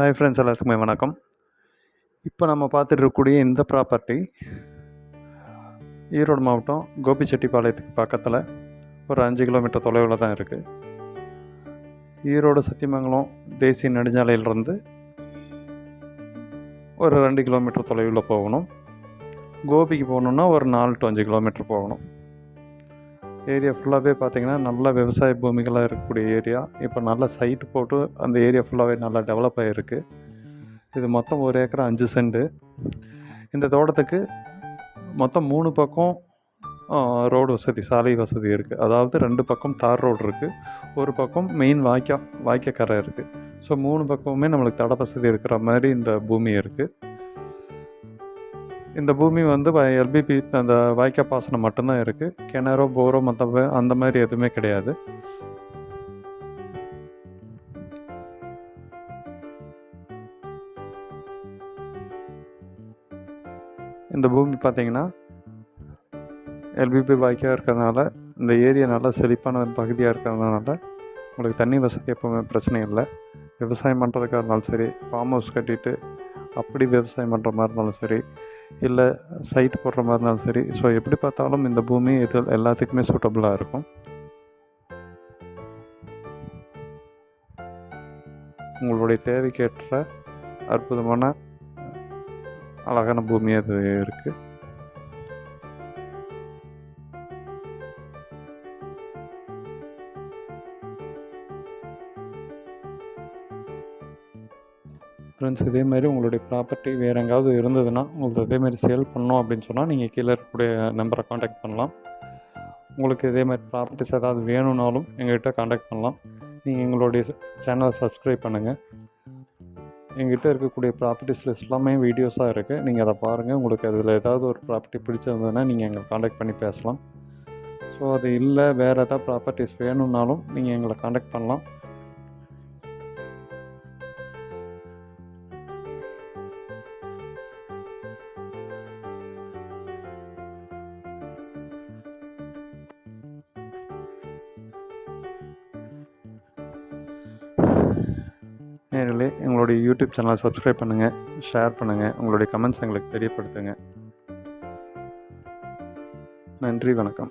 Hi friends எல்லாத்துக்குமே வணக்கம். இப்போ நம்ம பார்த்துட்டு இருக்கக்கூடிய இந்த ப்ராப்பர்ட்டி ஈரோடு மாவட்டம் கோபிச்செட்டிப்பாளையத்துக்கு பக்கத்தில் ஒரு அஞ்சு கிலோமீட்டர் தொலைவில் தான் இருக்குது ஈரோடு சத்தியமங்கலம் தேசிய நெடுஞ்சாலையிலிருந்து ஒரு ரெண்டு கிலோமீட்டர் தொலைவில் போகணும். கோபிக்கு போகணுன்னா ஒரு நாலு டு அஞ்சு கிலோமீட்டர் போகணும். ஏரியா ஃபுல்லாகவே பார்த்தீங்கன்னா நல்ல விவசாய பூமிகளாக இருக்கக்கூடிய ஏரியா. இப்போ நல்ல சைட்டு போட்டு அந்த ஏரியா ஃபுல்லாகவே நல்லா டெவலப் ஆகிருக்கு இது மொத்தம் ஒரு ஏக்கர் அஞ்சு செண்டு இந்த தோட்டத்துக்கு மொத்தம் மூணு பக்கம் ரோடு வசதி சாலை வசதி இருக்குது அதாவது ரெண்டு பக்கம் தார் ரோடு இருக்குது ஒரு பக்கம் மெயின் வாய்க்கா வாய்க்கக்கரை இருக்குது ஸோ மூணு பக்கமுமே நம்மளுக்கு தட வசதி இருக்கிற மாதிரி இந்த பூமி இருக்குது இந்த பூமி வந்து எல்பிபி அந்த வாய்க்கா பாசனம் மட்டும்தான் இருக்குது கிணறோ போரோ மற்ற அந்த மாதிரி எதுவுமே கிடையாது. இந்த பூமி பார்த்தீங்கன்னா எல்பிபி வாய்க்காக இருக்கிறதுனால இந்த ஏரியா நல்லா செழிப்பான பகுதியாக இருக்கிறதுனால உங்களுக்கு தண்ணி வசதி எப்போவுமே பிரச்சனை இல்லை. விவசாயம் பண்ணுறதுக்காக இருந்தாலும் சரி ஃபார்ம் ஹவுஸ் கட்டிட்டு அப்படி விவசாயம் பண்ணுற மாதிரி இருந்தாலும் சரி இல்லை சைட் போடுற மாதிரி இருந்தாலும் சரி ஸோ எப்படி பார்த்தாலும் இந்த பூமி இது எல்லாத்துக்குமே சூட்டபுளாக இருக்கும். உங்களுடைய தேவைக்கேற்ற அற்புதமான அழகான பூமியாக இது இருக்குது ஃப்ரெண்ட்ஸ் இதே மாதிரி உங்களுடைய ப்ராப்பர்ட்டி வேறு எங்காவது இருந்ததுன்னா உங்களுக்கு அதே மாதிரி சேல் பண்ணணும் அப்படின்னு சொன்னால் நீங்கள் கீழே இருக்கக்கூடிய நம்பரை காண்டாக்ட் பண்ணலாம். உங்களுக்கு இதே மாதிரி ப்ராப்பர்ட்டிஸ் ஏதாவது வேணும்னாலும் எங்கள்கிட்ட காண்டாக்ட் பண்ணலாம். நீங்கள் எங்களுடைய சேனலை சப்ஸ்கிரைப் பண்ணுங்கள் எங்கிட்ட இருக்கக்கூடிய ப்ராப்பர்ட்டிஸ் லிஸ்ட் எல்லாமே வீடியோஸாக இருக்குது நீங்கள் அதை பாருங்கள் உங்களுக்கு அதில் ஏதாவது ஒரு ப்ராப்பர்ட்டி பிடிச்சிருந்ததுன்னா நீங்கள் எங்களை காண்டாக்ட் பண்ணி பேசலாம். ஸோ அது இல்லை வேறு ஏதாவது ப்ராப்பர்ட்டிஸ் வேணும்னாலும் நீங்கள் எங்களை காண்டாக்ட் பண்ணலாம். நேர்களே எங்களுடைய யூடியூப் சேனலை சப்ஸ்கிரைப் பண்ணுங்கள் ஷேர் பண்ணுங்கள் உங்களுடைய கமெண்ட்ஸ் எங்களுக்கு தெரியப்படுத்துங்க. நன்றி வணக்கம்.